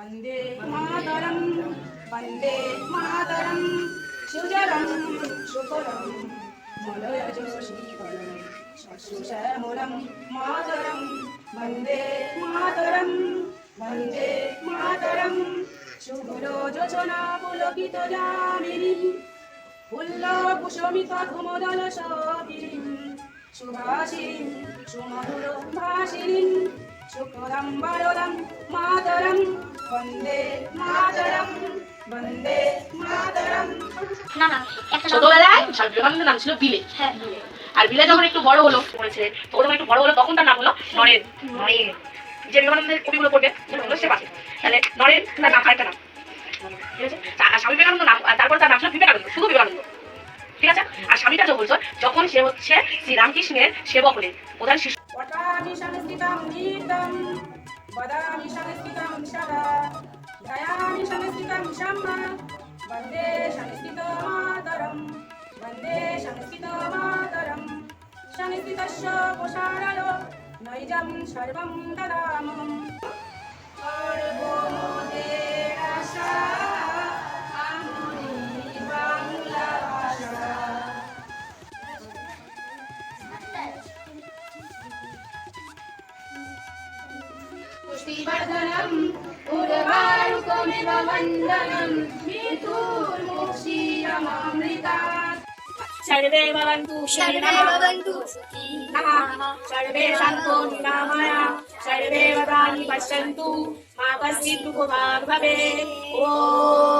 वन्दे मातरं वन्दे मातरं सुजलं सुफलं मलयजुशीतलं शशुशमूलं मातरं वन्दे मातरं वन्दे मातरं शुभरोजनापुलकितजामिनी उल्लकुशमितघुमदलशोकिनीम् পুলকিত যামিনী ফুল্ল কুসমিত কুমদল সপিনীম সুভাষিনীম সুমধুর ভাষিনীম সুখদম বরদম মাতরম বন্দে মাতরম বন্দে মাতরম। না না নাম- ছোটবেলায় বিবেকানন্দের নাম ছিল বিলে। হ্যাঁ আর বিলে যখন একটু বড় হলো পড়েছে তো ও যখন একটু বড় হলো তখন তার নাম হলো নরেন। নরেন। যে বিবেকানন্দের কবিগুলো পড়বে সেটা হলো সে পাশে তাহলে নরেন তার নাম আরেকটা নাম। ঠিক আছে? স্বামী বিবেকানন্দ নাম আর তারপরে তার নাম ছিল বিবেকানন্দ। স্বামীটা বলছো যখন সে হচ্ছে শ্রীরামকৃষ্ণের সেবক হলেন, প্রধান শিষ্য। পঠামি সংস্থিতম গীতম, বদামি সংস্থিতম पुष्टिवर्धनम् उर्वारुकमिव वन्दनं मृत्युर्मुक्षीयमामृतात् सर्वे भवन्तु सर्वे भवन्तु सुखी नमः सर्वे सन्तु निरामया सर्वे वदानि पश्यन्तु मा कश्चित् दुःखभाग् भवेत् ॐ